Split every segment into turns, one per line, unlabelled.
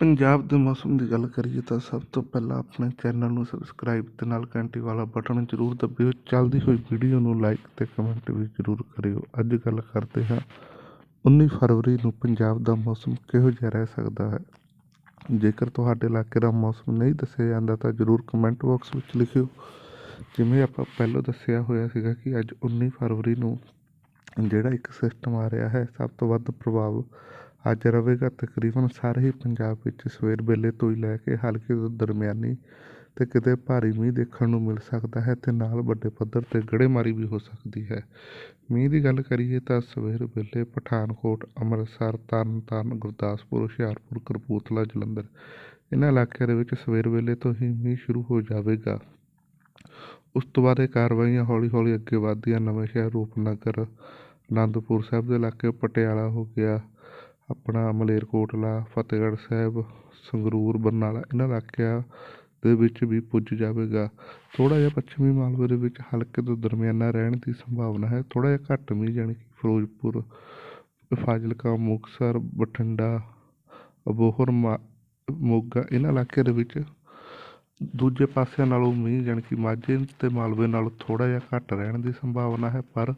ਪੰਜਾਬ ਦੇ ਮੌਸਮ ਦੀ ਗੱਲ ਕਰੀਏ ਤਾਂ ਸਭ ਤੋਂ ਪਹਿਲਾਂ ਆਪਣੇ ਚੈਨਲ ਨੂੰ ਸਬਸਕ੍ਰਾਈਬ ਅਤੇ ਨਾਲ ਘੰਟੀ ਵਾਲਾ ਬਟਨ ਜ਼ਰੂਰ ਦਬਿਓ। ਚੱਲਦੀ ਹੋਈ ਵੀਡੀਓ ਨੂੰ ਲਾਈਕ ਅਤੇ ਕਮੈਂਟ ਵੀ ਜ਼ਰੂਰ ਕਰਿਓ। ਅੱਜ ਗੱਲ ਕਰਦੇ ਹਾਂ 19 ਫਰਵਰੀ ਨੂੰ ਪੰਜਾਬ ਦਾ ਮੌਸਮ ਕਿਹੋ ਜਿਹਾ ਰਹਿ ਸਕਦਾ ਹੈ? ਜੇਕਰ ਤੁਹਾਡੇ ਇਲਾਕੇ ਦਾ ਮੌਸਮ ਨਹੀਂ ਦੱਸਿਆ ਜਾਂਦਾ ਤਾਂ ਜ਼ਰੂਰ ਕਮੈਂਟ ਬਾਕਸ ਵਿੱਚ ਲਿਖਿਓ। ਜਿਵੇਂ ਆਪਾਂ ਪਹਿਲਾਂ ਦੱਸਿਆ ਹੋਇਆ ਸੀਗਾ ਕਿ ਅੱਜ 19 ਫਰਵਰੀ ਨੂੰ ਜਿਹੜਾ ਇੱਕ ਸਿਸਟਮ ਆ ਰਿਹਾ ਹੈ, ਸਭ ਤੋਂ ਵੱਧ ਪ੍ਰਭਾਵ ਅੱਜ ਰਹੇਗਾ ਤਕਰੀਬਨ ਸਾਰੇ ਹੀ ਪੰਜਾਬ ਵਿੱਚ ਸਵੇਰ ਵੇਲੇ ਤੋਂ ਹੀ ਲੈ ਕੇ ਹਲਕੇ ਤੋਂ ਦਰਮਿਆਨੀ ਅਤੇ ਕਿਤੇ ਭਾਰੀ ਮੀਂਹ ਦੇਖਣ ਨੂੰ ਮਿਲ ਸਕਦਾ ਹੈ ਅਤੇ ਨਾਲ ਵੱਡੇ ਪੱਧਰ ਤੇ ਗੜੇਮਾਰੀ ਵੀ ਹੋ ਸਕਦੀ ਹੈ। ਮੀਂਹ ਦੀ ਗੱਲ ਕਰੀਏ ਤਾਂ ਸਵੇਰ ਵੇਲੇ ਪਠਾਨਕੋਟ, ਅੰਮ੍ਰਿਤਸਰ ਤਰਨ ਤਾਰਨ ਗੁਰਦਾਸਪੁਰ, ਹੁਸ਼ਿਆਰਪੁਰ, ਕਪੂਰਥਲਾ, ਜਲੰਧਰ ਇਹਨਾਂ ਇਲਾਕਿਆਂ ਦੇ ਵਿੱਚ ਸਵੇਰ ਵੇਲੇ ਤੋਂ ਹੀ ਮੀਂਹ ਸ਼ੁਰੂ ਹੋ ਜਾਵੇਗਾ। ਉਸ ਤੋਂ ਬਾਅਦ ਇਹ ਕਾਰਵਾਈਆਂ ਹੌਲੀ ਹੌਲੀ ਅੱਗੇ ਵਧਦੀਆਂ। ਨਵੇਂ ਸ਼ਹਿਰ ਰੂਪਨਗਰ, ਅਨੰਦਪੁਰ ਸਾਹਿਬ ਦੇ ਇਲਾਕੇ ਪਟਿਆਲਾ ਹੋ ਗਿਆ। ਆਪਣਾ ਮਲੇਰਕੋਟਲਾ ਫਤਿਹਗੜ੍ਹ ਸਾਹਿਬ, ਸੰਗਰੂਰ, ਬਰਨਾਲਾ, ਇਹਨਾਂ ਇਲਾਕਿਆਂ ਦੇ ਵਿੱਚ ਵੀ ਪੁੱਜ ਜਾਵੇਗਾ। ਥੋੜ੍ਹਾ ਜਿਹਾ ਪੱਛਮੀ ਮਾਲਵੇ ਦੇ ਵਿੱਚ ਹਲਕੇ ਤੋਂ ਦਰਮਿਆਨਾ ਰਹਿਣ ਦੀ ਸੰਭਾਵਨਾ ਹੈ। ਥੋੜ੍ਹਾ ਜਿਹਾ ਘੱਟ ਮੀਂਹ ਜਾਣੀ ਕਿ ਫਿਰੋਜ਼ਪੁਰ, ਫਾਜ਼ਿਲਕਾ, ਮੁਕਤਸਰ, ਬਠਿੰਡਾ, ਅਬੋਹਰ, ਮਾ, ਮੋਗਾ, ਇਹਨਾਂ ਇਲਾਕਿਆਂ ਦੇ ਵਿੱਚ ਦੂਜੇ ਪਾਸਿਆਂ ਨਾਲੋਂ ਮੀਂਹ ਜਾਣੀ ਕਿ ਮਾਝੇ ਅਤੇ ਮਾਲਵੇ ਨਾਲੋਂ ਥੋੜ੍ਹਾ ਜਿਹਾ ਘੱਟ ਰਹਿਣ ਦੀ ਸੰਭਾਵਨਾ ਹੈ। ਪਰ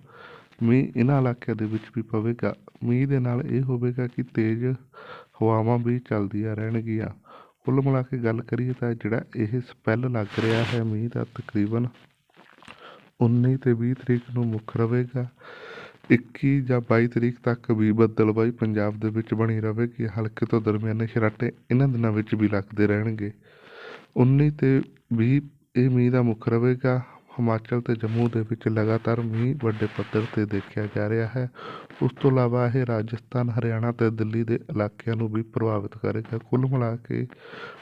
ਮੀਂਹ ਇਹਨਾਂ ਇਲਾਕਿਆਂ ਦੇ ਵਿੱਚ ਵੀ ਪਵੇਗਾ। ਮੀਂਹ ਦੇ ਨਾਲ ਇਹ ਹੋਵੇਗਾ ਕਿ ਤੇਜ਼ ਹਵਾਵਾਂ ਵੀ ਚੱਲਦੀਆਂ ਰਹਿਣਗੀਆਂ। ਕੁੱਲ ਮਿਲਾ ਕੇ ਗੱਲ ਕਰੀਏ ਤਾਂ ਜਿਹੜਾ ਇਹ ਸਪੈਲ ਲੱਗ ਰਿਹਾ ਹੈ, ਮੀਂਹ ਦਾ ਤਕਰੀਬਨ 19 ਤੇ 20 ਤਰੀਕ ਨੂੰ ਮੁੱਖ ਰਹੇਗਾ। 21 ਜਾਂ 22 ਤਰੀਕ ਤੱਕ ਵੀ ਬੱਦਲਬਾਈ ਪੰਜਾਬ ਦੇ ਵਿੱਚ ਬਣੀ ਰਹੇਗੀ। ਹਲਕੇ ਤੋਂ ਦਰਮਿਆਨੇ ਛਰਾਟੇ ਇਹਨਾਂ ਦਿਨਾਂ ਵਿੱਚ ਵੀ ਲੱਗਦੇ ਰਹਿਣਗੇ। 19 ਤੇ 20 ਇਹ ਮੀਂਹ ਦਾ ਮੁੱਖ ਰਹੇਗਾ। ਹਿਮਾਚਲ ਅਤੇ ਜੰਮੂ ਦੇ ਵਿੱਚ ਲਗਾਤਾਰ ਮੀਂਹ ਵੱਡੇ ਪੱਧਰ ਤੇ ਦੇਖਿਆ ਜਾ ਰਿਹਾ ਹੈ। ਉਸ ਤੋਂ ਇਲਾਵਾ ਇਹ ਰਾਜਸਥਾਨ, ਹਰਿਆਣਾ ਅਤੇ ਦਿੱਲੀ ਦੇ ਇਲਾਕਿਆਂ ਨੂੰ ਵੀ ਪ੍ਰਭਾਵਿਤ ਕਰੇਗਾ। ਕੁੱਲ ਮਿਲਾ ਕੇ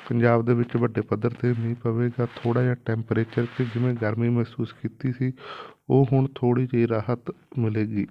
ਪੰਜਾਬ ਦੇ ਵਿੱਚ ਵੱਡੇ ਪੱਧਰ ਤੇ ਮੀਂਹ ਪਵੇਗਾ। ਥੋੜ੍ਹਾ ਜਿਹਾ ਟੈਂਪਰੇਚਰ 'ਚ ਜਿਵੇਂ ਗਰਮੀ ਮਹਿਸੂਸ ਕੀਤੀ ਸੀ, ਉਹ ਹੁਣ ਥੋੜ੍ਹੀ ਜਿਹੀ ਰਾਹਤ ਮਿਲੇਗੀ।